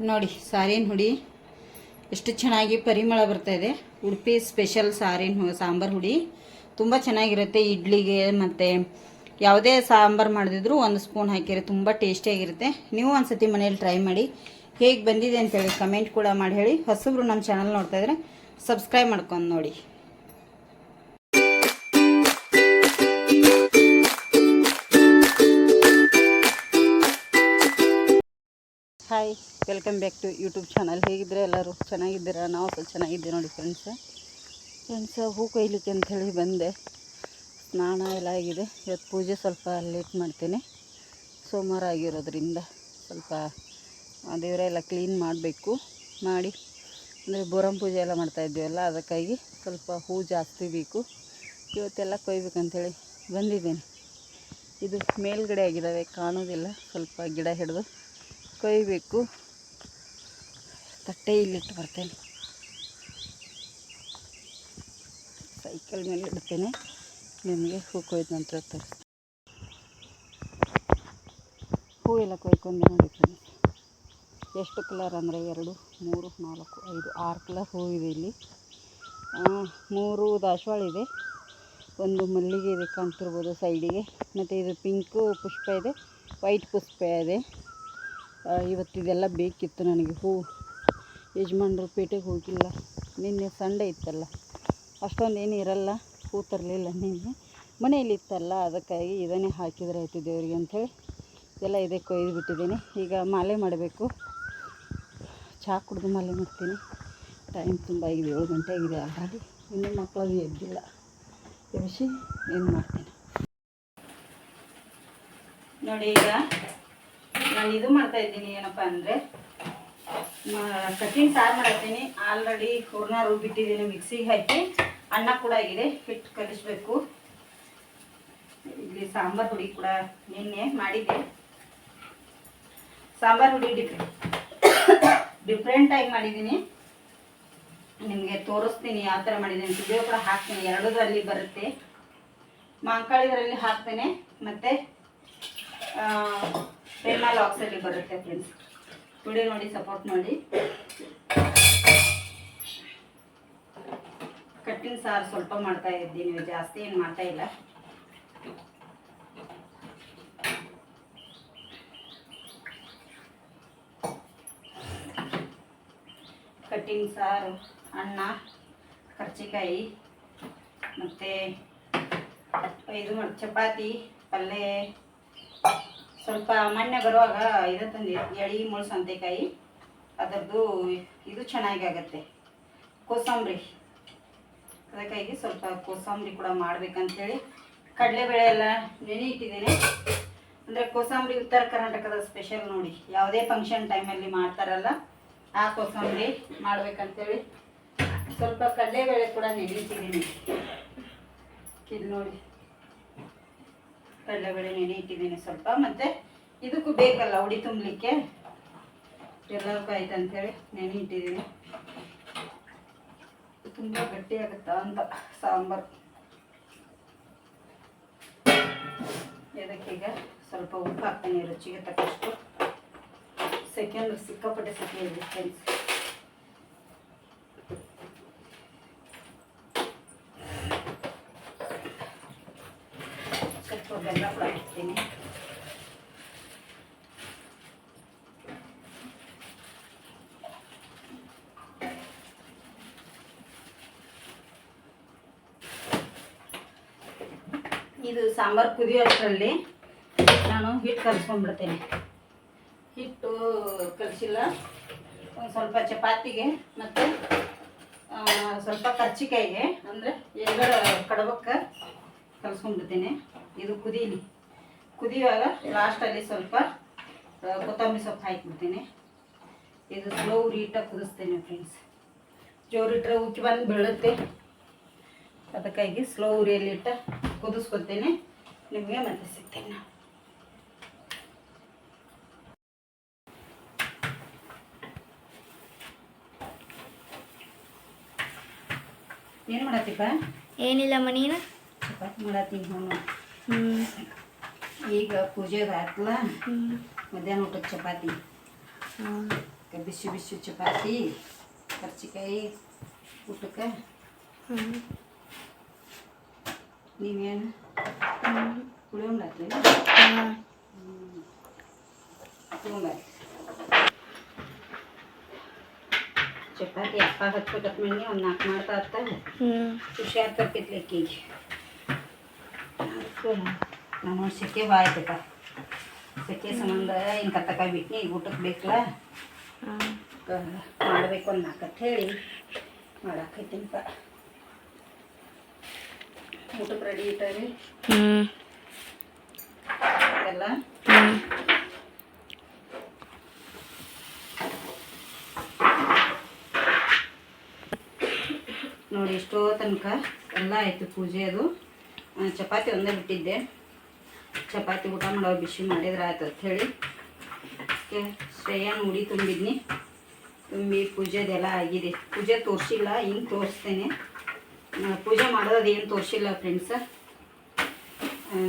ನೋಡಿ, ಸಾರಿನ ಹುಡಿ. ಎಷ್ಟು ಚೆನ್ನಾಗಿ ಪರಿಮಳ ಬರ್ತಾ ಇದೆ. ಉಡುಪಿ ಸ್ಪೆಷಲ್ ಸಾರಿನ ಸಾಂಬಾರು ಹುಡಿ. ತುಂಬ ಚೆನ್ನಾಗಿರುತ್ತೆ ಇಡ್ಲಿಗೆ ಮತ್ತು ಯಾವುದೇ ಸಾಂಬಾರು ಮಾಡಿದ್ರು ಒಂದು ಸ್ಪೂನ್ ಹಾಕಿದ್ರೆ ತುಂಬ ಟೇಸ್ಟಿಯಾಗಿರುತ್ತೆ ನೀವು ಒಂದ್ಸತಿ ಮನೇಲಿ ಟ್ರೈ ಮಾಡಿ. ಹೇಗೆ ಬಂದಿದೆ ಅಂತೇಳಿ ಕಮೆಂಟ್ ಕೂಡ ಮಾಡಿ ಹೇಳಿ. ಹೊಸಬ್ರು ನಮ್ಮ ಚಾನಲ್ ನೋಡ್ತಾಯಿದ್ರೆ ಸಬ್ಸ್ಕ್ರೈಬ್ ಮಾಡ್ಕೊಂಡು ನೋಡಿ. Hi, welcome back to YouTube channel. ಹೇಗಿದ್ರೆ ಎಲ್ಲರೂ? ಚೆನ್ನಾಗಿದ್ದೀರಾ? ನಾವು ಸ್ವಲ್ಪ ಚೆನ್ನಾಗಿದ್ದೀವಿ ನೋಡಿ ಫ್ರೆಂಡ್ಸ್ ಫ್ರೆಂಡ್ಸ್ ಹೂ ಕೊಯ್ಲಿಕ್ಕೆ ಅಂಥೇಳಿ ಬಂದೆ. ಸ್ನಾನ ಎಲ್ಲ ಆಗಿದೆ. ಇವತ್ತು ಪೂಜೆ ಸ್ವಲ್ಪ ಲೇಟ್ ಮಾಡ್ತೇನೆ. ಸೋಮವಾರ ಆಗಿರೋದ್ರಿಂದ ಸ್ವಲ್ಪ ದೇವರೆಲ್ಲ ಕ್ಲೀನ್ ಮಾಡಬೇಕು, ಮಾಡಿ. ಅಂದರೆ ಬೋರಂ ಪೂಜೆ ಎಲ್ಲ ಮಾಡ್ತಾ ಇದ್ದೀವಲ್ಲ, ಅದಕ್ಕಾಗಿ ಸ್ವಲ್ಪ ಹೂ ಜಾಸ್ತಿ ಬೇಕು. ಇವತ್ತೆಲ್ಲ ಕೊಯ್ಬೇಕಂಥೇಳಿ ಬಂದಿದ್ದೇನೆ. ಇದು ಮೇಲ್ಗಡೆ ಆಗಿದ್ದಾವೆ, ಕಾಣೋದಿಲ್ಲ. ಸ್ವಲ್ಪ ಗಿಡ ಹಿಡಿದು. ಕೊಯ್ಬೇಕು ತಟ್ಟೆ ಇಲ್ಲಿಟ್ಟು ಬರ್ತೇನೆ. ಸೈಕಲ್ ಮೇಲೆ ಇಡ್ತೇನೆ. ನಿಮಗೆ ಹೂ ಕೊಯ್ದ ನಂತರ ತೋರಿಸ್ತೀನಿ. ಹೂ ಎಲ್ಲ ಕೊಯ್ಕೊಂಡು ನೋಡಿ ಎಷ್ಟು ಕಲರ್ ಅಂದರೆ ಎರಡು, ಮೂರು, ನಾಲ್ಕು, ಐದು, ಆರು ಕಲರ್ ಹೂ ಇದೆ ಇಲ್ಲಿ. ಮೂರು ದಾಸವಾಳ ಇದೆ. ಒಂದು ಮಲ್ಲಿಗೆ ಇದೆ ಕಾಣ್ತಿರ್ಬೋದು ಸೈಡಿಗೆ ಮತ್ತು ಇದು ಪಿಂಕು ಪುಷ್ಪ ಇದೆ ವೈಟ್ ಪುಷ್ಪ ಇದೆ. ಇವತ್ತು ಇದೆಲ್ಲ ಬೇಕಿತ್ತು ನನಗೆ, ಹೂ. ಯಜಮಾನ್ರು ಪೇಟೆಗೆ ಹೋಗಿಲ್ಲ. ನಿನ್ನೆ ಸಂಡೆ ಇತ್ತಲ್ಲ, ಅಷ್ಟೊಂದು ಏನು ಇರಲ್ಲ, ಹೂ ತರಲಿಲ್ಲ ನಿನ್ನೆ. ಮನೆಯಲ್ಲಿ ಇತ್ತಲ್ಲ, ಅದಕ್ಕಾಗಿ ಇದನ್ನೇ ಹಾಕಿದ್ರೆ ಆಯಿತು ದೇವರಿಗೆ ಅಂಥೇಳಿ ಎಲ್ಲ ಇದೇ ಕೊಯ್ದು ಬಿಟ್ಟಿದ್ದೀನಿ. ಈಗ ಮಾಲೆ ಮಾಡಬೇಕು. ಚಹಾ ಕುಡಿದು ಮಾಲೆ ಮಾಡ್ತೀನಿ. ಟೈಮ್ ತುಂಬ ಆಗಿದೆ, ಏಳು ಗಂಟೆ ಆಗಿದೆ ಆಲ್ರೆಡಿ. ಇನ್ನೂ ಮಕ್ಕಳು ಎದ್ದಿಲ್ಲ. ಎಬ್ಬಿಸಿ ಏನು ಮಾಡ್ತೀನಿ. ನೋಡಿ ಈಗ ನಾನು ಇದು ಮಾಡ್ತಾ ಇದ್ದೀನಿ ಏನಪ್ಪ ಅಂದರೆ ಕಟ್ಟಿನ ಸಾರು ಮಾಡತ್ತೀನಿ. ಆಲ್ರೆಡಿ ಹೂರ್ಣ ರುಬ್ಬಿಟ್ಟಿದ್ದೀನಿ ಮಿಕ್ಸಿಗೆ ಹಾಕಿ. ಅನ್ನ ಕೂಡ ಆಗಿದೆ ಹಿಟ್ಟು ಕಲಿಸ್ಬೇಕು. ಇಲ್ಲಿ ಸಾಂಬಾರು ಹುಡಿ ಕೂಡ ನಿನ್ನೆ ಮಾಡಿದ್ದೆ. ಸಾಂಬಾರು ಹುಡಿ ಡಿಫ್ರೆ ಡಿಫ್ರೆಂಟಾಗಿ ಮಾಡಿದ್ದೀನಿ. ನಿಮಗೆ ತೋರಿಸ್ತೀನಿ ಯಾವ ಥರ ಮಾಡಿದ್ದೀನಿ ವಿಡಿಯೋ ಕೂಡ ಹಾಕ್ತೀನಿ. ಎರಡೂದ್ರಲ್ಲಿ ಬರುತ್ತೆ. ಮಾಂಕಾಳಿದ್ರಲ್ಲಿ ಹಾಕ್ತೇನೆ. ಮತ್ತು ಪ್ರೇಮಾ ಆಕ್ಸೈಡ್ ಬರುತ್ತೆ ಫ್ರೆಂಡ್ಸ್ ವಿಡಿಯೋ ನೋಡಿ ಸಪೋರ್ಟ್ ಮಾಡಿ. ಕಟ್ಟಿನ ಸಾರು ಸ್ವಲ್ಪ ಮಾಡ್ತಾ ಇದ್ದೀನಿ. ಜಾಸ್ತಿ ಏನು ಮಾಡ್ತಾ ಇಲ್ಲ. ಕಟ್ಟಿನ ಸಾರು, ಅನ್ನ, ಕರ್ಚಿಕಾಯಿ, ಮತ್ತು ಇದು ಚಪಾತಿ ಪಲ್ಯ ಸ್ವಲ್ಪ ಮೊನ್ನೆ ಬರುವಾಗ ಇದು ತಂದಿ, ಎಳಿ, ಮುಳ್ಳು, ಸಂತೆಕಾಯಿ ಅದರದ್ದು ಇದು ಚೆನ್ನಾಗಿ ಆಗುತ್ತೆ. ಕೋಸಂಬರಿ. ಅದಕ್ಕಾಗಿ ಸ್ವಲ್ಪ ಕೋಸಂಬರಿ ಕೂಡ ಮಾಡ್ಬೇಕಂತೇಳಿ ಕಡಲೆಬೇಳೆ ಎಲ್ಲ ನೆನೆ ಇಟ್ಟಿದ್ದೇನೆ. ಅಂದರೆ ಕೋಸಂಬರಿ ಉತ್ತರ ಕರ್ನಾಟಕದ ಸ್ಪೆಷಲ್ ನೋಡಿ, ಯಾವುದೇ ಫಂಕ್ಷನ್ ಟೈಮಲ್ಲಿ ಮಾಡ್ತಾರಲ್ಲ, ಆ ಕೋಸಂಬರಿ ಮಾಡ್ಬೇಕಂತೇಳಿ ಸ್ವಲ್ಪ ಕಡಲೆಬೇಳೆ ಕೂಡ ನೆನೆ ಇದು ನೋಡಿ. ಕಡಲೆಬೇಳೆ ನೆನೆ ಇಟ್ಟಿದ್ದೀನಿ ಸ್ವಲ್ಪ. ಮತ್ತು ಇದಕ್ಕೂ ಬೇಕಲ್ಲ ಉಡಿ ತುಂಬಲಿಕ್ಕೆ? ಎಲ್ಲದಕ್ಕೂ ಆಯ್ತು ಅಂತೇಳಿ ನೆನೆ ಇಟ್ಟಿದ್ದೀನಿ ತುಂಬ ಗಟ್ಟಿ ಆಗುತ್ತಾ ಅಂತ ಸಾಂಬಾರು. ಇದಕ್ಕೀಗ ಸ್ವಲ್ಪ ಉಪ್ಪು ಹಾಕ್ತೀನಿ ರುಚಿಗೆ ತಕ್ಕಷ್ಟು. ಸೆಕೆಂಡ್ ಸಿಕ್ಕಾಪಟ್ಟೆ ಸೆಕೆ ಇದೆ ಫ್ರೆಂಡ್ಸ್. ಸ್ವಲ್ಪ ಬೆಲ್ಲ ಇದು ಸಾಂಬಾರು ಕುದಿಯೋಷ್ಟರಲ್ಲಿ ನಾನು ಹಿಟ್ಟು ಕಲಿಸ್ಕೊಂಡ್ಬಿಡ್ತೇನೆ ಹಿಟ್ಟು ಕಲಸಿಲ್ಲ ಒಂದು ಸ್ವಲ್ಪ ಚಪಾತಿಗೆ ಮತ್ತು ಸ್ವಲ್ಪ ಕರ್ಚಿಕಾಯಿಗೆ, ಅಂದರೆ ಎಲ್ಲರ ಕಡಬಕ್ಕೆ ಕಲಿಸ್ಕೊಂಡ್ಬಿಡ್ತೇನೆ ಇದು ಕುದೀಲಿ. ಕುದಿಯುವಾಗ ಲಾಸ್ಟಲ್ಲಿ ಸ್ವಲ್ಪ ಕೊತ್ತಂಬರಿ ಸೊಪ್ಪು ಹಾಕ್ಬಿಡ್ತೀನಿ. ಇದು ಸ್ಲೋ ಉರಿಯಿಟ್ಟ ಕುದಿಸ್ತೀನಿ ಫ್ರೆಂಡ್ಸ್ ಜೋರಿಟ್ರೆ ಉಕ್ಕಿ ಬಂದು ಬೀಳುತ್ತೆ. ಅದಕ್ಕಾಗಿ ಸ್ಲೋ ಉರಿಯಲ್ಲಿ ಇಟ್ಟು ಕುದಿಸ್ಕೊತೇನೆ ನಿಮಗೆ ಮತ್ತೆ ಸಿಗ್ತೇನೆ ನಾನು. ಏನು ಮಾಡತ್ತಿಪ್ಪ? ಏನಿಲ್ಲಮ್ಮ ನೀನು? ಚಪಾತಿ ಮಾಡತ್ತೀನಿ ಹ್ಞೂ ಈಗ ಪೂಜೆಗೆ ಹ್ಞೂ ಮಧ್ಯಾಹ್ನ ಊಟಕ್ಕೆ ಚಪಾತಿ. ಬಿಸಿ ಬಿಸಿ ಚಪಾತಿ ಕರ್ಚಿಕಾಯಿ ಊಟಕ್ಕೆ. ಹ್ಞೂ ನೀವೇನು? ಹಾಂ. ತೊಗೊಂಬರ್ರಿ ಚಪಾತಿ ಅಪ್ಪ ಹಚ್ಬೇಕತ್ ಮಣ್ಣಿ ಒಂದು ನಾಲ್ಕು ಮಾಡ್ತಾ ಹತ್ತ ಹ್ಞೂ ಹುಷಾರ್ ತಪ್ಪಿತ್ಲಿ ಅಕ್ಕಿಗೆ ಅದಕ್ಕೆ ನಾನು ಸೆಕೆ ಬಾಯ್ತಕ್ಕ ಸೆಕೆ ಸಂಬಂಧ ಹಿಂಗೆ ಕತ್ತಕಾಯಿ ಬಿಟ್ನಿ ಈಗ ಊಟಕ್ಕೆ ಬೇಕಲ್ಲ. ಮಾಡಬೇಕು ಒಂದು ನಾಲ್ಕತ್ತು ಹೇಳಿ. ಮಾಡಾಕೈತಿನಪ್ಪ. ಊಟಕ್ಕೆ ರೆಡಿ ಇಟ್ಟಾರಿ? ಎಲ್ಲ? ನೋಡಿ ಎಷ್ಟೋ ತನಕ ಎಲ್ಲ ಆಯಿತು ಪೂಜೆ ಅದು. ಚಪಾತಿ ಒಂದೇ ಬಿಟ್ಟಿದ್ದೆ. ಚಪಾತಿ ಊಟ ಮಾಡೋ ಬಿಸಿ ಮಾಡಿದ್ರೆ ಆಯ್ತು ಅದಕ್ಕೆ ಶ್ರೇಯಾನ್ ಉಡಿ ತುಂಬಿದ್ನಿ. ತುಂಬಿ ಪೂಜೆದೆಲ್ಲ ಆಗಿದೆ. ಪೂಜೆ ತೋರಿಸಿಲ್ಲ ಹಿಂಗೆ ತೋರಿಸ್ತೇನೆ. ಪೂಜೆ ಮಾಡೋದು ಏನು ತೋರಿಸಿಲ್ಲ ಫ್ರೆಂಡ್ಸ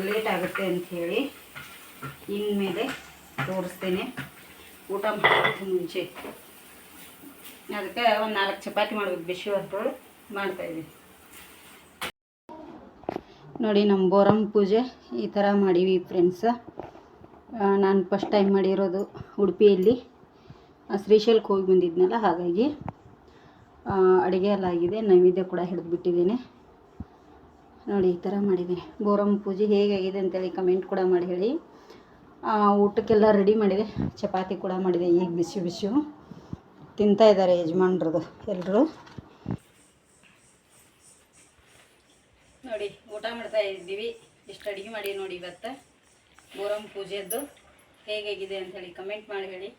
ಲೇಟ್ ಆಗುತ್ತೆ ಅಂತ ಹೇಳಿ ಇನ್ಮೇಲೆ ತೋರಿಸ್ತೇನೆ. ಊಟ ಮಾಡೋದಕ್ಕೆ ಮುಂಚೆ. ಅದಕ್ಕೆ ಒಂದು ನಾಲ್ಕು ಚಪಾತಿ ಮಾಡೋದು ಬಿಸಿ ಹೊತ್ತು ಮಾಡ್ತಾಯಿದ್ದೀವಿ ನೋಡಿ ನಮ್ಮ ಬೋರಂ ಪೂಜೆ ಈ ಥರ ಮಾಡೀವಿ ಫ್ರೆಂಡ್ಸ್ ನಾನು ಫಸ್ಟ್ ಟೈಮ್ ಮಾಡಿರೋದು ಉಡುಪಿಯಲ್ಲಿ. ಶ್ರೀಶೈಲಕ್ಕೆ ಹೋಗಿ ಬಂದಿದ್ನಲ್ಲ, ಹಾಗಾಗಿ ಅಡುಗೆ ಎಲ್ಲ ಆಗಿದೆ, ನೈವೇದ್ಯ ಕೂಡ ಹಿಡಿದು ಬಿಟ್ಟಿದ್ದೀನಿ ನೋಡಿ, ಈ ಥರ ಮಾಡಿದ್ದೀನಿ. ಬೋರಮ್ ಪೂಜೆ ಹೇಗಾಗಿದೆ ಅಂತೇಳಿ ಕಮೆಂಟ್ ಕೂಡ ಮಾಡಿ ಹೇಳಿ. ಊಟಕ್ಕೆಲ್ಲ ರೆಡಿ ಮಾಡಿದೆ. ಚಪಾತಿ ಕೂಡ ಮಾಡಿದೆ, ಈಗ ಬಿಸಿ ಬಿಸಿ ತಿಂತಾ ಇದ್ದಾರೆ ಯಜಮಾನ್ರದು ಎಲ್ಲರೂ ನೋಡಿ ಊಟ ಮಾಡ್ತಾ ಇದ್ದೀವಿ. ಇಷ್ಟು ಅಡುಗೆ ಮಾಡಿ ನೋಡಿ ಇವತ್ತು. ಬೋರಂ ಪೂಜೆದ್ದು. ಹೇಗಾಗಿದೆ ಅಂತ ಹೇಳಿ ಕಮೆಂಟ್ ಮಾಡಿ ಹೇಳಿ.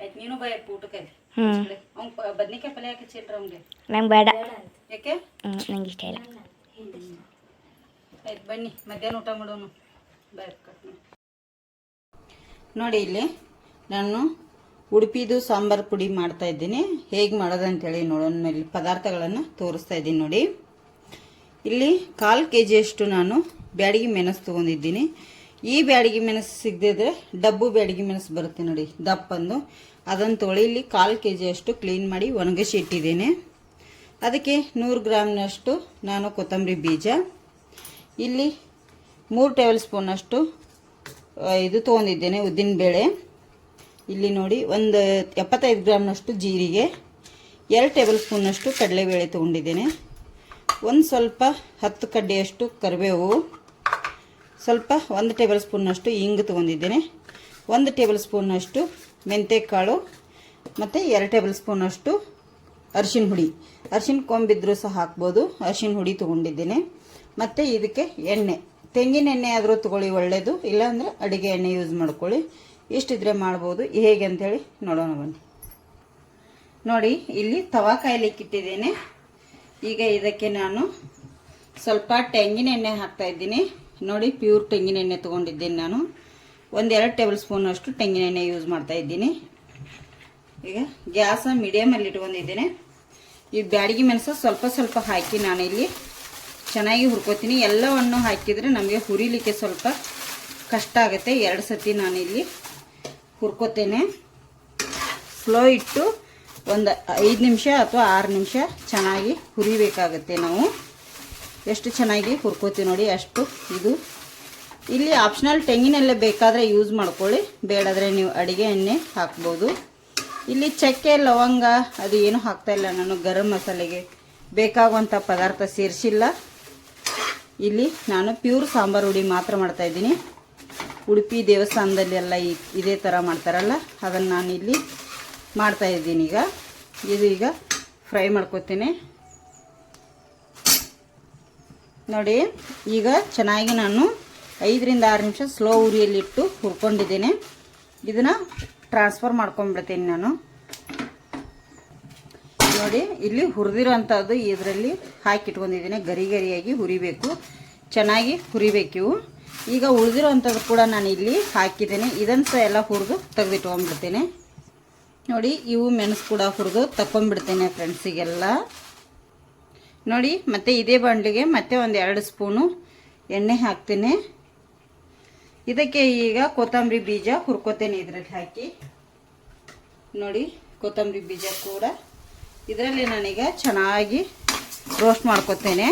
ಆಯ್ತು ನೀನು ಬಾಯ್ ಊಟಕ್ಕೆ. ಅವ್ನ ಅವ್ನು ಬದ್ನಿಕಾಯಿ ಪಲ್ಯ ಹಾಕಿ ಚಿಲ್ರ ಅವ್ನಿಗೆ. ನಂಗೆ ಬೇಡ. ಯಾಕೆ? ನಂಗೆ ಇಷ್ಟ ಇಲ್ಲ. ಆಯ್ತು ಬನ್ನಿ. ಮಧ್ಯಾಹ್ನ ಊಟ ಮಾಡೋನು. ಬಾಯ್ ನೋಡಿ ಇಲ್ಲಿ ನಾನು ಉಡುಪಿದು ಸಾಂಬಾರು ಪುಡಿ ಮಾಡ್ತಾ ಇದ್ದೀನಿ. ಹೇಗೆ ಮಾಡೋದಂತೇಳಿ ನೋಡೋಣ. ಮೇಲೆ ಪದಾರ್ಥಗಳನ್ನು ತೋರಿಸ್ತಾ ಇದ್ದೀನಿ ನೋಡಿ. ಇಲ್ಲಿ ಕಾಲು ಕೆ ಜಿಯಷ್ಟು ನಾನು ಬ್ಯಾಡಗಿ ಮೆಣಸು ತೊಗೊಂಡಿದ್ದೀನಿ. ಈ ಬ್ಯಾಡಗಿ ಮೆಣಸು ಸಿಗದಿದ್ರೆ ಡಬ್ಬು ಬ್ಯಾಡಗಿ ಮೆಣಸು ಬರುತ್ತೆ ನೋಡಿ, ದಪ್ಪಂದು. ಅದನ್ನು ತೊಳಿ, ಇಲ್ಲಿ ಕಾಲು ಕೆ ಜಿಯಷ್ಟು ಕ್ಲೀನ್ ಮಾಡಿ ಒಣಗಿಸಿ ಇಟ್ಟಿದ್ದೇನೆ. ಅದಕ್ಕೆ ನೂರು ಗ್ರಾಮ್ನಷ್ಟು ನಾನು ಕೊತ್ತಂಬರಿ ಬೀಜ. ಇಲ್ಲಿ ಮೂರು ಟೇಬಲ್ ಸ್ಪೂನಷ್ಟು ಇದು ತೊಗೊಂಡಿದ್ದೇನೆ ಉದ್ದಿನಬೇಳೆ. ಇಲ್ಲಿ ನೋಡಿ ಒಂದು ಎಪ್ಪತ್ತೈದು ಗ್ರಾಮ್ನಷ್ಟು ಜೀರಿಗೆ, ಎರಡು ಟೇಬಲ್ ಸ್ಪೂನಷ್ಟು ಕಡಲೆಬೇಳೆ ತೊಗೊಂಡಿದ್ದೇನೆ. ಒಂದು ಸ್ವಲ್ಪ ಹತ್ತು ಕಡ್ಡಿಯಷ್ಟು ಕರಿಬೇವು, ಸ್ವಲ್ಪ ಒಂದು ಟೇಬಲ್ ಸ್ಪೂನಷ್ಟು ಇಂಗು ತೊಗೊಂಡಿದ್ದೇನೆ. ಒಂದು ಟೇಬಲ್ ಸ್ಪೂನಷ್ಟು ಮೆಂತ್ಯಕಾಳು ಮತ್ತು ಎರಡು ಟೇಬಲ್ ಸ್ಪೂನಷ್ಟು ಅರಿಶಿನ ಹುಡಿ. ಅರಿಶಿನ ಕೊಂಬಿದ್ರೂ ಸಹ ಹಾಕ್ಬೋದು. ಅರಿಶಿನ ಹುಡಿ ತೊಗೊಂಡಿದ್ದೇನೆ. ಮತ್ತು ಇದಕ್ಕೆ ಎಣ್ಣೆ. ತೆಂಗಿನ ಎಣ್ಣೆ ಆದರೂ ತೊಗೊಳ್ಳಿ ಒಳ್ಳೆಯದು ಇಲ್ಲಾಂದರೆ ಅಡುಗೆ ಎಣ್ಣೆ ಯೂಸ್ ಮಾಡ್ಕೊಳ್ಳಿ. ಇಷ್ಟಿದ್ರೆ ಮಾಡ್ಬೋದು. ಹೇಗೆ ಅಂತೇಳಿ ನೋಡೋಣ ಬನ್ನಿ. ನೋಡಿ, ಇಲ್ಲಿ ತವಾ ಕಾಯ್ಲಿಕ್ಕೆ ಇಟ್ಟಿದ್ದೇನೆ ಈಗ ಇದಕ್ಕೆ ನಾನು ಸ್ವಲ್ಪ ತೆಂಗಿನ ಎಣ್ಣೆ ಹಾಕ್ತಾ ಇದ್ದೀನಿ. ನೋಡಿ ಪ್ಯೂರ್ ತೆಂಗಿನ ಎಣ್ಣೆ ತೊಗೊಂಡಿದ್ದೀನಿ ನಾನು. ಒಂದೆರಡು ಟೇಬಲ್ ಸ್ಪೂನಷ್ಟು ತೆಂಗಿನ ಎಣ್ಣೆ ಯೂಸ್ ಮಾಡ್ತಾ ಇದ್ದೀನಿ. ಈಗ ಗ್ಯಾಸ ಮೀಡಿಯಮಲ್ಲಿ ಇಟ್ಕೊಂಡಿದ್ದೀನಿ. ಈ ಬ್ಯಾಡಿಗೆ ಮೆಣಸು ಸ್ವಲ್ಪ ಸ್ವಲ್ಪ ಹಾಕಿ ನಾನಿಲ್ಲಿ ಚೆನ್ನಾಗಿ ಹುರ್ಕೋತೀನಿ. ಎಲ್ಲವನ್ನು ಹಾಕಿದರೆ ನಮಗೆ ಹುರಿಲಿಕ್ಕೆ ಸ್ವಲ್ಪ ಕಷ್ಟ ಆಗುತ್ತೆ. ಎರಡು ಸತಿ ನಾನಿಲ್ಲಿ ಹುರ್ಕೋತೇನೆ. ಸ್ಲೋ ಇಟ್ಟು ಒಂದು ಐದು ನಿಮಿಷ ಅಥವಾ ಆರು ನಿಮಿಷ ಚೆನ್ನಾಗಿ ಹುರಿಬೇಕಾಗುತ್ತೆ ನಾವು. ಎಷ್ಟು ಚೆನ್ನಾಗಿ ಹುರ್ಕೋತೀವಿ ನೋಡಿ, ಅಷ್ಟು ಇದು. ಇಲ್ಲಿ ಆಪ್ಷನಲ್ ತೆಂಗಿನೆಲ್ಲ ಬೇಕಾದರೆ ಯೂಸ್ ಮಾಡ್ಕೊಳ್ಳಿ. ಬೇಡಾದರೆ ನೀವು ಅಡುಗೆ ಎಣ್ಣೆ ಹಾಕ್ಬೋದು. ಇಲ್ಲಿ ಚಕ್ಕೆ, ಲವಂಗ, ಅದು ಏನು ಹಾಕ್ತಾ ಇಲ್ಲ ನಾನು, ಗರಂ ಮಸಾಲೆಗೆ ಬೇಕಾಗುವಂಥ ಪದಾರ್ಥ ಸೇರಿಸಿಲ್ಲ. ಇಲ್ಲಿ ನಾನು ಪ್ಯೂರ್ ಸಾಂಬಾರು ಹುಡಿ ಮಾತ್ರ ಮಾಡ್ತಾಯಿದ್ದೀನಿ ಉಡುಪಿ ದೇವಸ್ಥಾನದಲ್ಲಿ ಎಲ್ಲ ಇದೇ ಥರ ಮಾಡ್ತಾರಲ್ಲ, ಅದನ್ನು ನಾನು ಇಲ್ಲಿ ಮಾಡ್ತಾ ಇದ್ದೀನಿ ಈಗ. ಇದು ಈಗ ಫ್ರೈ ಮಾಡ್ಕೊತೀನಿ. ನೋಡಿ, ಈಗ ಚೆನ್ನಾಗಿ ನಾನು ಐದರಿಂದ ಆರು ನಿಮಿಷ ಸ್ಲೋ ಉರಿಯಲ್ಲಿಟ್ಟು ಹುರ್ಕೊಂಡಿದ್ದೀನಿ. ಇದನ್ನು ಟ್ರಾನ್ಸ್ಫರ್ ಮಾಡ್ಕೊಂಡ್ಬಿಡ್ತೀನಿ ನಾನು. ನೋಡಿ, ಇಲ್ಲಿ ಹುರಿದಿರೋಂಥದ್ದು ಇದರಲ್ಲಿ ಹಾಕಿಟ್ಕೊಂಡಿದ್ದೀನಿ. ಗರಿ ಗರಿಯಾಗಿ ಹುರಿಬೇಕು. ಚೆನ್ನಾಗಿ ಹುರಿಬೇಕು ಇವು. ಈಗ ಉಳಿದಿರೋಂಥದ್ದು ಕೂಡ ನಾನು ಇಲ್ಲಿ ಹಾಕಿದ್ದೀನಿ. ಇದನ್ನು ಸಹ ಎಲ್ಲ ಹುರಿದು ತೆಗೆದಿಟ್ಕೊಂಡ್ಬಿಡ್ತೇನೆ. ನೋಡಿ ಇವು ಮೆಣಸು ಕೂಡ ಹುರಿದು ತಕೊಂಡ್ಬಿಡ್ತೇನೆ ಫ್ರೆಂಡ್ಸಿಗೆಲ್ಲ. ನೋಡಿ ಮತ್ತೆ ಇದೇ ಬಾಣಲಿಗೆ ಮತ್ತೆ ಒಂದು ಎರಡು ಸ್ಪೂನು ಎಣ್ಣೆ ಹಾಕ್ತೇನೆ. ಇದಕ್ಕೆ ಈಗ ಕೊತ್ತಂಬರಿ ಬೀಜ ಹುರ್ಕೋತೇನೆ ಇದರಲ್ಲಿ ಹಾಕಿ. ನೋಡಿ ಕೊತ್ತಂಬರಿ ಬೀಜ ಕೂಡ ಇದರಲ್ಲಿ ನಾನೀಗ ಚೆನ್ನಾಗಿ ರೋಸ್ಟ್ ಮಾಡ್ಕೋತೇನೆ.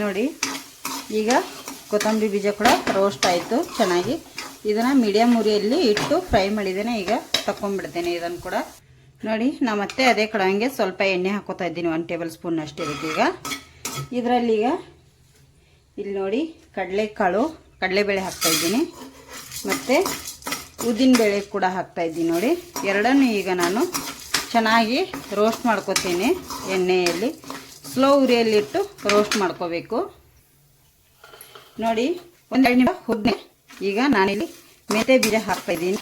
ನೋಡಿ ಈಗ ಕೊತ್ತಂಬರಿ ಬೀಜ ಕೂಡ ರೋಸ್ಟ್ ಆಯಿತು, ಚೆನ್ನಾಗಿ. ಇದನ್ನು ಮೀಡಿಯಮ್ ಉರಿಯಲ್ಲಿ ಇಟ್ಟು ಫ್ರೈ ಮಾಡಿದ್ದೇನೆ, ಈಗ ತಗೊಂಡ್ಬಿಡ್ತೇನೆ ಇದನ್ನು ಕೂಡ. ನೋಡಿ, ನಾ ಮತ್ತೆ ಅದೇ ಕಡಂಗೆ ಸ್ವಲ್ಪ ಎಣ್ಣೆ ಹಾಕೋತಾ ಇದ್ದೀನಿ ಒನ್ ಟೇಬಲ್ ಸ್ಪೂನ್ ಅಷ್ಟು ಇರುತ್ತೆ ಈಗ. ಇದರಲ್ಲಿ ಈಗ ಇಲ್ಲಿ ನೋಡಿ, ಕಡಲೆಕಾಳು, ಕಡಲೆಬೇಳೆ ಹಾಕ್ತಾಯಿದ್ದೀನಿ ಮತ್ತು ಉದ್ದಿನಬೇಳೆ ಕೂಡ ಹಾಕ್ತಾಯಿದ್ದೀನಿ ನೋಡಿ. ಎರಡನ್ನೂ ಈಗ ನಾನು ಚೆನ್ನಾಗಿ ರೋಸ್ಟ್ ಮಾಡ್ಕೋತೀನಿ ಎಣ್ಣೆಯಲ್ಲಿ. ಸ್ಲೋ ಉರಿಯಲ್ಲಿಟ್ಟು ರೋಸ್ಟ್ ಮಾಡ್ಕೋಬೇಕು. ನೋಡಿ ಒಂದೆರಡು ನಿಮಿಷ ಹುದ್ದೆ ಈಗ ನಾನಿಲ್ಲಿ ಮೆಂತೆ ಬೀಜ ಹಾಕ್ತಾಯಿದ್ದೀನಿ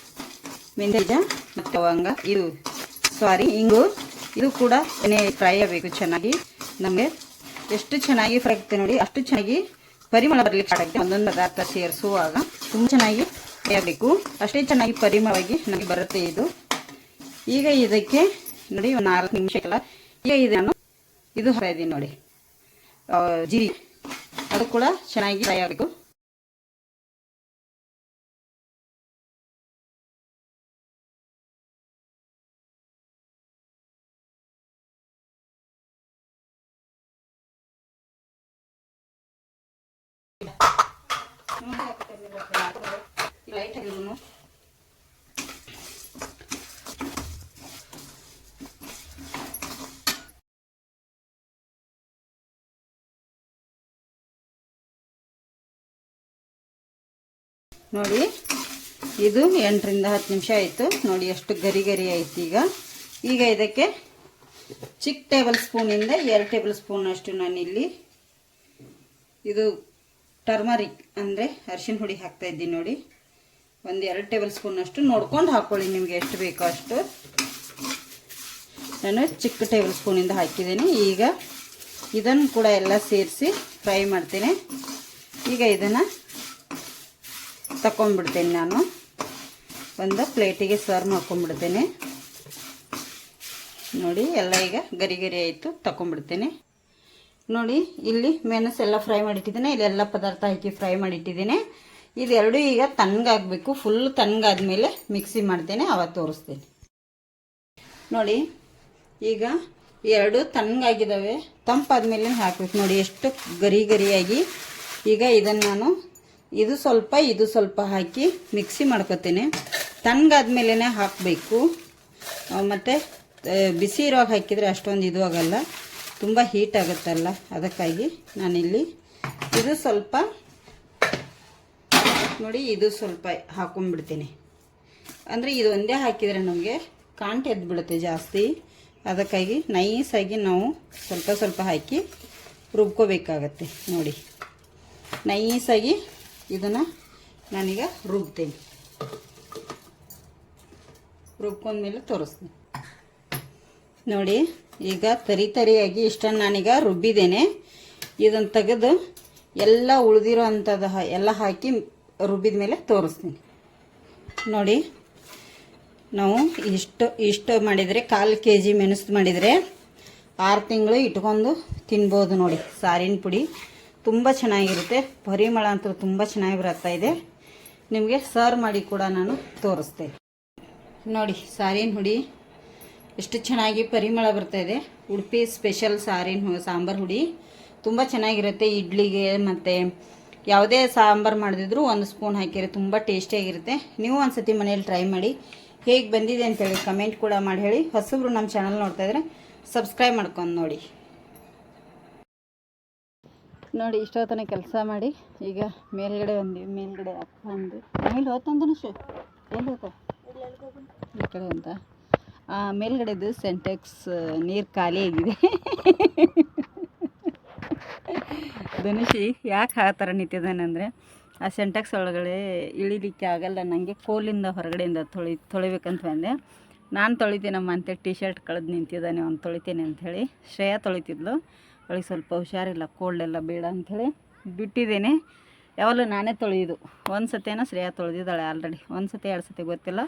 ಮೆಂತೆ ಬೀಜ ಮತ್ತು ಲವಂಗ. ಇದು ಸಾರಿ, ಇಂಗು. ಇದು ಕೂಡ ಎಣ್ಣೆ ಫ್ರೈ ಆಗಬೇಕು ಚೆನ್ನಾಗಿ. ನಮಗೆ ಎಷ್ಟು ಚೆನ್ನಾಗಿ ಫ್ರೈ ಆಗುತ್ತೆ ನೋಡಿ, ಅಷ್ಟು ಚೆನ್ನಾಗಿ ಪರಿಮಳ ಬರಲಿಕ್ಕೆ ಆಗುತ್ತೆ ಒಂದೊಂದು ಪದಾರ್ಥ ಸೇರಿಸುವಾಗ ತುಂಬ ಚೆನ್ನಾಗಿ ಫ್ರೈ ಆಗಬೇಕು. ಅಷ್ಟೇ ಚೆನ್ನಾಗಿ ಪರಿಮಳವಾಗಿ ನಮಗೆ ಬರುತ್ತೆ ಇದು. ಈಗ ಇದಕ್ಕೆ ನೋಡಿ, ಒಂದು ನಾಲ್ಕು ನಿಮಿಷಕ್ಕೆಲ್ಲ. ಈಗ ಇದು ನಾನು ಇದು ಹೊರ ಇದ್ದೀನಿ ನೋಡಿ. ಜೀರಿಗೆ. ಅದು ಕೂಡ ಚೆನ್ನಾಗಿ ಫ್ರೈ ಆಗಬೇಕು ಲೈಟ್ ಆಗಿದ್ರು ನೋಡಿ, ಇದು ಎಂಟರಿಂದ ಹತ್ತು ನಿಮಿಷ ಆಯಿತು. ನೋಡಿ, ಎಷ್ಟು ಗರಿ ಗರಿ ಆಯ್ತು ಈಗ. ಈಗ ಇದಕ್ಕೆ ಚಿಕ್ಕ ಟೇಬಲ್ ಸ್ಪೂನಿಂದ ಎರಡು ಟೇಬಲ್ ಸ್ಪೂನ್ ಅಷ್ಟು ನಾನಿಲ್ಲಿ ಇದು ಟರ್ಮರಿಕ್ ಅಂದರೆ ಅರಿಶಿನ ಹುಡಿ ಹಾಕ್ತಾ ಇದ್ದೀನಿ ನೋಡಿ. ಒಂದು ಎರಡು ಟೇಬಲ್ ಸ್ಪೂನಷ್ಟು ನೋಡ್ಕೊಂಡು ಹಾಕ್ಕೊಳ್ಳಿ ನಿಮಗೆ ಎಷ್ಟು ಬೇಕೋ ಅಷ್ಟು. ನಾನು ಚಿಕ್ಕ ಟೇಬಲ್ ಸ್ಪೂನಿಂದ ಹಾಕಿದ್ದೀನಿ. ಈಗ ಇದನ್ನು ಕೂಡ ಎಲ್ಲ ಸೇರಿಸಿ ಫ್ರೈ ಮಾಡ್ತೀನಿ. ಈಗ ಇದನ್ನು ತಗೊಂಡ್ಬಿಡ್ತೇನೆ ನಾನು. ಒಂದು ಪ್ಲೇಟಿಗೆ ಸರ್ವ್ ಮಾಡ್ಕೊಂಡ್ಬಿಡ್ತೇನೆ. ನೋಡಿ, ಎಲ್ಲ ಈಗ ಗರಿ ಗರಿ ಆಯಿತು ತಗೊಂಡ್ಬಿಡ್ತೇನೆ ನೋಡಿ, ಇಲ್ಲಿ ಮೆಣಸೆಲ್ಲ ಫ್ರೈ ಮಾಡಿಟ್ಟಿದ್ದೇನೆ. ಇಲ್ಲೆಲ್ಲ ಪದಾರ್ಥ ಹಾಕಿ ಫ್ರೈ ಮಾಡಿಟ್ಟಿದ್ದೇನೆ. ಇದೆರಡೂ ಈಗ ತಣ್ಣಗಾಗಬೇಕು ಫುಲ್ ತಣ್ಣಗಾದ್ಮೇಲೆ ಮಿಕ್ಸಿ ಮಾಡ್ತೇನೆ ಅವಾಗ ತೋರಿಸ್ತೇನೆ. ನೋಡಿ, ಈಗ ಎರಡು ತಣ್ಣಗಾಗಿದ್ದಾವೆ ತಂಪಾದ್ಮೇಲೆ ಹಾಕ್ಬೇಕು. ನೋಡಿ, ಎಷ್ಟು ಗರಿ ಗರಿಯಾಗಿ ಈಗ ಇದನ್ನು ನಾನು ಇದು ಸ್ವಲ್ಪ ಇದು ಸ್ವಲ್ಪ ಹಾಕಿ ಮಿಕ್ಸಿ ಮಾಡ್ಕೋತೀನಿ. ತಣ್ಣಗಾದ್ಮೇಲೆ ಹಾಕಬೇಕು. ಮತ್ತು ಬಿಸಿ ಇರುವಾಗ ಹಾಕಿದರೆ ಅಷ್ಟೊಂದು ಇದು ಆಗಲ್ಲ. ತುಂಬ ಹೀಟ್ ಆಗುತ್ತಲ್ಲ, ಅದಕ್ಕಾಗಿ ನಾನಿಲ್ಲಿ ಇದು ಸ್ವಲ್ಪ, ನೋಡಿ, ಇದು ಸ್ವಲ್ಪ ಹಾಕೊಂಡ್ಬಿಡ್ತೀನಿ. ಅಂದರೆ ಇದು ಒಂದೇ ಹಾಕಿದರೆ ನಮಗೆ ಕಾಂಟ್ ಎದ್ದು ಬಿಡುತ್ತೆ ಜಾಸ್ತಿ. ಅದಕ್ಕಾಗಿ ನೈಸಾಗಿ ನಾವು ಸ್ವಲ್ಪ ಸ್ವಲ್ಪ ಹಾಕಿ ರುಬ್ಕೋಬೇಕಾಗತ್ತೆ, ನೋಡಿ. ನೈಸಾಗಿ ಇದನ್ನು ನಾನೀಗ ರುಬ್ತೀನಿ. ರುಬ್ಕೊಂಡ್ಮೇಲೆ ತೋರಿಸ್ತೀನಿ. ನೋಡಿ, ಈಗ ತರಿ ತರಿಯಾಗಿ ಇಷ್ಟನ್ನು ನಾನೀಗ ರುಬ್ಬಿದ್ದೇನೆ. ಇದನ್ನು ತೆಗೆದು ಎಲ್ಲ ಉಳಿದಿರೋ ಅಂಥದ್ದು ಎಲ್ಲ ಹಾಕಿ ರುಬ್ಬಿದ ಮೇಲೆ ತೋರಿಸ್ತೀನಿ. ನೋಡಿ, ನಾವು ಇಷ್ಟು ಇಷ್ಟು ಮಾಡಿದರೆ ಕಾಲು ಕೆ ಜಿ ಮೆಣಸು ಮಾಡಿದರೆ ಆರು ತಿಂಗಳು ಇಟ್ಕೊಂಡು ತಿನ್ಬೋದು ನೋಡಿ, ಸಾರಿನ ಪುಡಿ. ತುಂಬ ಚೆನ್ನಾಗಿರುತ್ತೆ. ಪರಿಮಳ ಅಂತೂ ತುಂಬ ಚೆನ್ನಾಗಿ ಬರ್ತಾ ಇದೆ. ನಿಮಗೆ ಸರ್ವ್ ಮಾಡಿ ಕೂಡ ನಾನು ತೋರಿಸ್ತೆ ನೋಡಿ ಸಾರಿನ ಹುಡಿ. ಎಷ್ಟು ಚೆನ್ನಾಗಿ ಪರಿಮಳ ಬರ್ತಾ ಇದೆ. ಉಡುಪಿ ಸ್ಪೆಷಲ್ ಸಾರಿನ ಸಾಂಬಾರ್ ಹುಡಿ. ತುಂಬ ಚೆನ್ನಾಗಿರುತ್ತೆ ಇಡ್ಲಿಗೆ ಮತ್ತು ಯಾವುದೇ ಸಾಂಬಾರು ಮಾಡಿದ್ರು ಒಂದು ಸ್ಪೂನ್ ಹಾಕಿದ್ರೆ ತುಂಬ ಟೇಸ್ಟಿಯಾಗಿರುತ್ತೆ ನೀವು ಒಂದು ಸತಿ ಮನೇಲಿ ಟ್ರೈ ಮಾಡಿ. ಹೇಗೆ ಬಂದಿದೆ ಅಂತೇಳಿ ಕಮೆಂಟ್ ಕೂಡ ಮಾಡಿ ಹೇಳಿ. ಹೊಸಬ್ರು ನಮ್ಮ ಚಾನಲ್ ನೋಡ್ತಾ ಇದ್ರೆ ಸಬ್ಸ್ಕ್ರೈಬ್ ಮಾಡ್ಕೊಂಡು ನೋಡಿ. ನೋಡಿ, ಇಷ್ಟೊತ್ತನ ಕೆಲಸ ಮಾಡಿ ಈಗ ಮೇಲ್ಗಡೆ ಒಂದು ಮೇಲ್ಗಡೆ ಒಂದು ಮೇಲೆ ಹೋತಂದನು ಶು. ಎಲ್ಲಿ ಹೋತ? ಈ ಕಡೆ ಅಂತ. ಮೇಲ್ಗಡೆದು ಸೆಂಟೆಕ್ಸ್ ನೀರು ಖಾಲಿ ಆಗಿದೆ. ಧನುಷಿ, ಯಾಕೆ ಆ ಥರ ನಿಂತಿದ್ದಾನಂದರೆ ಆ ಸೆಂಟೆಕ್ಸ್ ಒಳಗಡೆ ಇಳಿಲಿಕ್ಕೆ ಆಗಲ್ಲ. ನನಗೆ ಕೋಲಿಂದ ಹೊರಗಡೆಯಿಂದ ತೊಳಿ, ತೊಳಿಬೇಕಂತ ಬಂದೆ. ನಾನು ತೊಳಿತೀನಮ್ಮ ಅಂತೇಳಿ ಟೀ ಶರ್ಟ್ ಕಳೆದು ನಿಂತಿದ್ದಾನೆ, ಅವ್ನು ತೊಳಿತೀನಿ ಅಂಥೇಳಿ ಶ್ರೇಯಾ ತೊಳಿತಿದ್ಲು. ಅವಳಿಗೆ ಸ್ವಲ್ಪ ಹುಷಾರಿಲ್ಲ ಕೋಲ್ಡ್ ಎಲ್ಲ ಬೇಡ ಅಂಥೇಳಿ ಬಿಟ್ಟಿದ್ದೇನೆ. ಯಾವಾಗಲೂ ನಾನೇ ತೊಳೆಯೋದು. ಒಂದು ಸತಿನ ಶ್ರೇಯಾ ತೊಳೆದಿದ್ದಾಳೆ ಆಲ್ರೆಡಿ ಒಂದು ಸತಿ ಎರಡು ಸತಿ ಗೊತ್ತಿಲ್ಲ.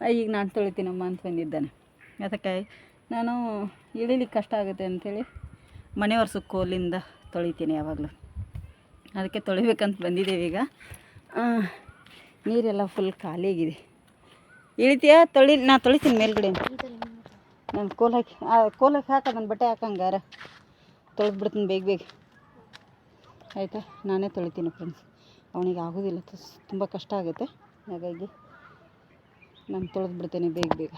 ಈಗ ನಾನು ತೊಳಿತೀನಮ್ಮ ಅಂತ ಬಂದಿದ್ದಾನೆ. ಅದಕ್ಕೆ ನಾನು ಇಳಿಲಿಕ್ಕೆ ಕಷ್ಟ ಆಗುತ್ತೆ ಅಂಥೇಳಿ ಮನೆ ವರ್ಷ ಕೋಲಿಂದ ತೊಳಿತೀನಿ ಯಾವಾಗಲೂ. ಅದಕ್ಕೆ ತೊಳಿಬೇಕಂತ ಬಂದಿದ್ದೇವೆ ಈಗ. ನೀರೆಲ್ಲ ಫುಲ್ ಖಾಲಿ ಆಗಿದೆ ಇಳಿತೀಯಾ ತೊಳಿ ನಾ ತೊಳಿತೀನಿ ಮೇಲ್ಗಡೆ. ನಾನು ಕೋಲ್ ಹಾಕಿ ಆ, ಕೋಲ್ ಹಾಕಿ ಹಾಕ ನನ್ನ ಬಟ್ಟೆ ಹಾಕಂಗಾರ ತೊಳೆದು ಬಿಡ್ತೀನಿ ಬೇಗ ಬೇಗ. ಆಯಿತಾ? ನಾನೇ ತೊಳಿತೀನಿ ಫ್ರೆಂಡ್ಸ್ ಅವನಿಗೆ ಆಗೋದಿಲ್ಲ ತುಂಬ ಕಷ್ಟ ಆಗುತ್ತೆ. ಹಾಗಾಗಿ ನಾನು ತೊಳೆದು ಬಿಡ್ತೇನೆ ಬೇಗ ಬೇಗ.